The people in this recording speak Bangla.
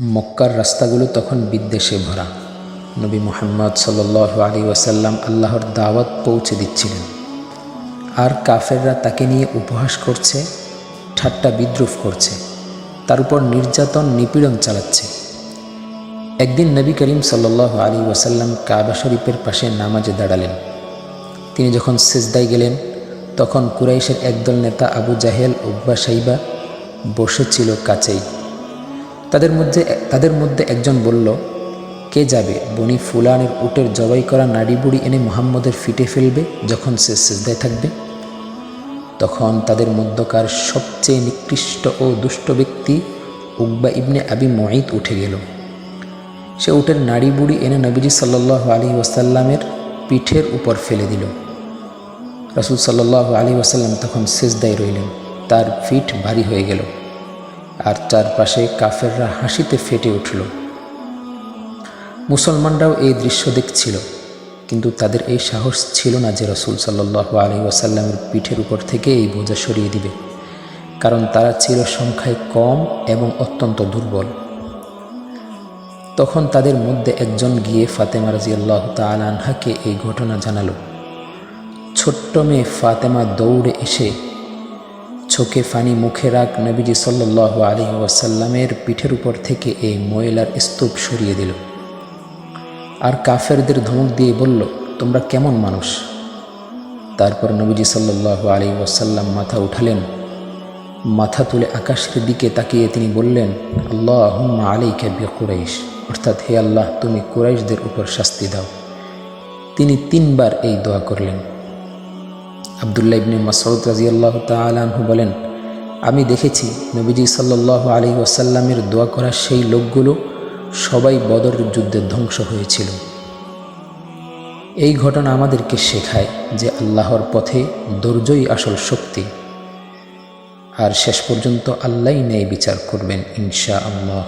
মক্কার রাস্তাগুলো তখন বিদ্বেষে ভরা। নবী মোহাম্মদ সাল আলী ওয়াসাল্লাম আল্লাহর দাওয়াত পৌঁছে দিচ্ছিলেন। আর কাফেররা তাকে নিয়ে উপহাস করছে, ঠাট্টা বিদ্রুপ করছে, তার উপর নির্যাতন নিপীড়ন চালাচ্ছে। একদিন নবী করিম সাল্লাহ আলী ওয়াসাল্লাম কাবা শরীফের পাশে নামাজে দাঁড়ালেন। তিনি যখন সেজদায় গেলেন, তখন কুরাইশের একদল নেতা আবু জাহেল উব্বা সাইবা বসেছিল কাছেই। তাদের মধ্যে তাদের মধ্যে একজন বলল, কে যাবে? বনি ফুলানের উটের জবাই করা নাড়ি বুড়ি এনে মোহাম্মদের ফিটে ফেলবে যখন সে সেজদায় থাকবে? তখন তাদের মধ্যকার সবচেয়ে নিকৃষ্ট ও দুষ্ট ব্যক্তি উকবা ইবনে আবি মঈদ উঠে গেল। সে উটের নাড়ি বুড়ি এনে নবীজি সাল্লাহ আলী ওয়াসাল্লামের পিঠের উপর ফেলে দিল। রসুল সাল্লাহ আলী ওয়াসাল্লাম তখন সেজদায় রইলেন। তার পিঠ ভারী হয়ে গেল। আর চারপাশে কাফেররা হাসিতে ফেটে উঠল। মুসলমানরাও এই দৃশ্য দেখছিল, কিন্তু তাদের এই সাহস ছিল না যে রসুল সাল্লাহ আলী ওয়াসাল্লামের পিঠের উপর থেকে এই বোঝা সরিয়ে দিবে, কারণ তারা ছিল সংখ্যায় কম এবং অত্যন্ত দুর্বল। তখন তাদের মধ্যে একজন গিয়ে ফাতেমা রাজিয়াল্লাহ তালানহাকে এই ঘটনা জানালো। ছোট্ট মেয়ে ফাতেমা দৌড়ে এসে চোখে ফানি মুখে রাখ, নবীজি সাল্লাহ আলী ওয়াসাল্লামের পিঠের উপর থেকে এই ময়লার স্তূপ সরিয়ে দিল। আর কাফেরদের ধমক দিয়ে বলল, তোমরা কেমন মানুষ? তারপর নবীজি সাল্লাহ আলী ওয়াসাল্লাম মাথা উঠালেন। মাথা তুলে আকাশের দিকে তাকিয়ে তিনি বললেন আল্লাহ হুম্মা আলী ক্যাবিয়া কুরাইশ অর্থাৎ, হে আল্লাহ, তুমি কুরাইশদের উপর শাস্তি দাও। তিনি তিনবার এই দোয়া করলেন। আবদুল্লাহ ইবনে মাসউদ রাজিয়াল্লাহ তালাহু বলেন, আমি দেখেছি নবীজি সাল্লাহ আলী ওয়াসাল্লামের দোয়া করা সেই লোকগুলো সবাই বদর যুদ্ধে ধ্বংস হয়েছিল। এই ঘটনা আমাদেরকে শেখায় যে আল্লাহর পথে ধৈর্যই আসল শক্তি। আর শেষ পর্যন্ত আল্লাহ ন্যায় বিচার করবেন ইনশা আল্লাহ